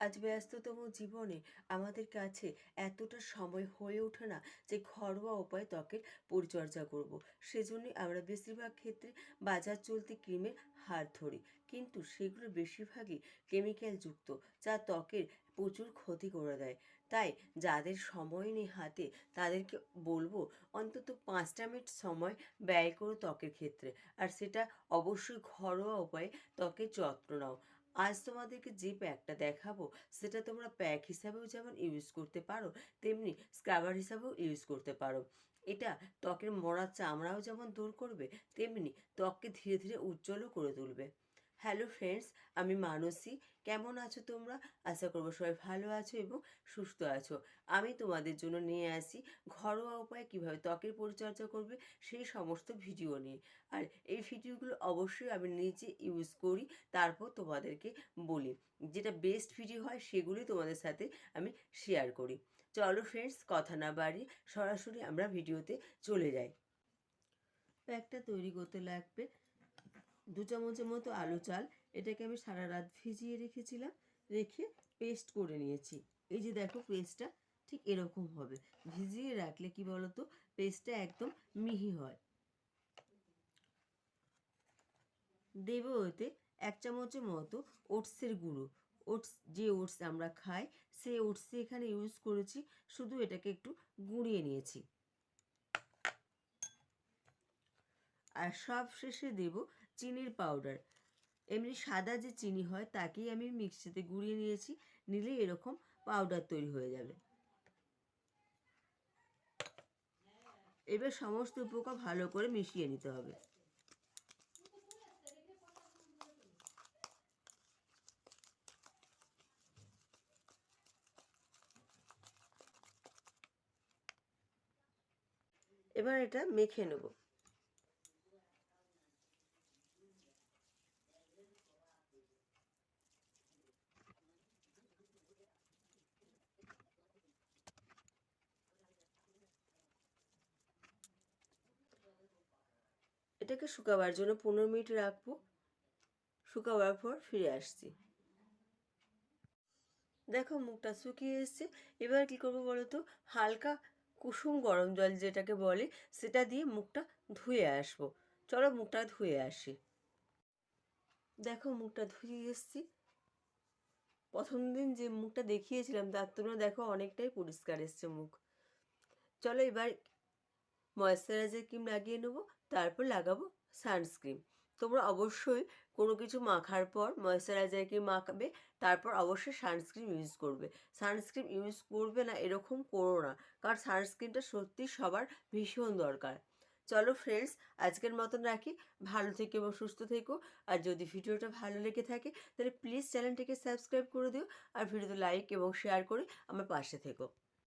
আজ ব্যস্ততম জীবনে আমাদের কাছে এতটা সময় হয়ে ওঠে না যে ঘরোয়া উপায়ে ত্বকের পরিচর্যা করব। সেজন্যই আমরা বেশিরভাগ ক্ষেত্রে বাজার চলতি ক্রিমের হাত ধরি। কিন্তু সেগুলো বেশিরভাগই কেমিক্যালযুক্ত যা ত্বকের প্রচুর ক্ষতি করে দেয়। তাই যাদের সময় নেই হাতে, তাদেরকে বলব অন্তত পাঁচটা মিনিট সময় ব্যয় করো ত্বকের ক্ষেত্রে। আর সেটা অবশ্যই ঘরোয়া উপায়ে ত্বকের যত্ন নাও। আজ তোমাদেরকে যে প্যাকটা দেখাবো, সেটা তোমরা প্যাক হিসাবেও যেমন ইউজ করতে পারো, তেমনি স্ক্রাবার হিসাবেও ইউজ করতে পারো। এটা ত্বকের মরা চামড়াও যেমন দূর করবে, তেমনি ত্বককে ধীরে ধীরে উজ্জ্বলও করে তুলবে। হ্যালো ফ্রেন্ডস আমি মানসী। কেমন আছো তোমরা? আশা করব সবাই ভালো আছো এবং সুস্থ আছো। আমি তোমাদের জন্য নিয়ে আসি ঘরোয়া উপায়ে কীভাবে ত্বকের পরিচর্যা করবে সেই সমস্ত ভিডিও নিয়ে। আর এই ভিডিওগুলো অবশ্যই আমি নিজে ইউজ করি, তারপর তোমাদেরকে বলি। যেটা বেস্ট ভিডিও হয় সেগুলি তোমাদের সাথে আমি শেয়ার করি। চলো ফ্রেন্ডস কথা না বাড়িয়ে সরাসরি আমরা ভিডিওতে চলে যাই। প্যাকটা তৈরি করতে লাগবে। দু চামচের মতো আলু চাল, এটাকে আমি সারা রাত ভিজিয়ে রেখেছিলাম, রেখে পেস্ট করে নিয়েছি। এই যে দেখো পেস্টটা ঠিক এরকম হবে। ভিজিয়ে রাখলে কি বলতো পেস্টটা একদম মিহি হয়। দেব ওতে এক চামচের মতো ওটসের গুঁড়ো। ওটস, যে ওটস আমরা খাই সেই ওটস এখানে ইউজ করেছি, শুধু এটাকে একটু গুঁড়িয়ে নিয়েছি। আর সব শেষে দেব চিনির পাউডার এমনি সাদা যে চিনি হয়, তাকেই আমি মিক্সিতে গুঁড়িয়ে নিয়েছি, নিলে এরকম পাউডার তৈরি হয়ে যাবে। এবার সমস্ত উপকরণ ভালো করে মিশিয়ে নিতে হবে। এবার এটা মেখে নেব। এটাকে শুকাবার জন্য পনেরো মিনিট রাখব। শুকাবার পর ফিরে আসছি। দেখো মুখটা শুকিয়ে এসছে। এবার কি করব বলো তো? হালকা কুসুম গরম জল যেটাকে বলে, সেটা দিয়ে মুখটা ধুয়ে আসব। চলো মুখটা ধুয়ে আসি। দেখো মুখটা ধুয়ে এসছি। প্রথম দিন যে মুখটা দেখিয়েছিলাম, তার তুলনায় দেখো অনেকটাই পরিষ্কার এসছে মুখ। চলো এবার ময়েশ্চারাইজার ক্রিম লাগিয়ে নেব, তারপর লাগাবো সানস্ক্রিন তোমরা অবশ্যই কোনো কিছু মাখার পর ময়েশ্চারাইজার ক্রিম মাখাবে, তারপর অবশ্যই সানস্ক্রিন ইউজ করবে। সানস্ক্রিন ইউজ করবে না, এরকম করো না, কারণ সানস্ক্রিনটা সত্যি সবার ভীষণ দরকার। চলো ফ্রেন্ডস আজকের মতন রাখি। ভালো থেকো এবং সুস্থ থেকো। আর যদি ভিডিওটা ভালো লেগে থাকে, তাহলে প্লিজ চ্যানেলটিকে সাবস্ক্রাইব করে দিও, আর ভিডিওতে লাইক এবং শেয়ার করে আমার পাশে থেকো।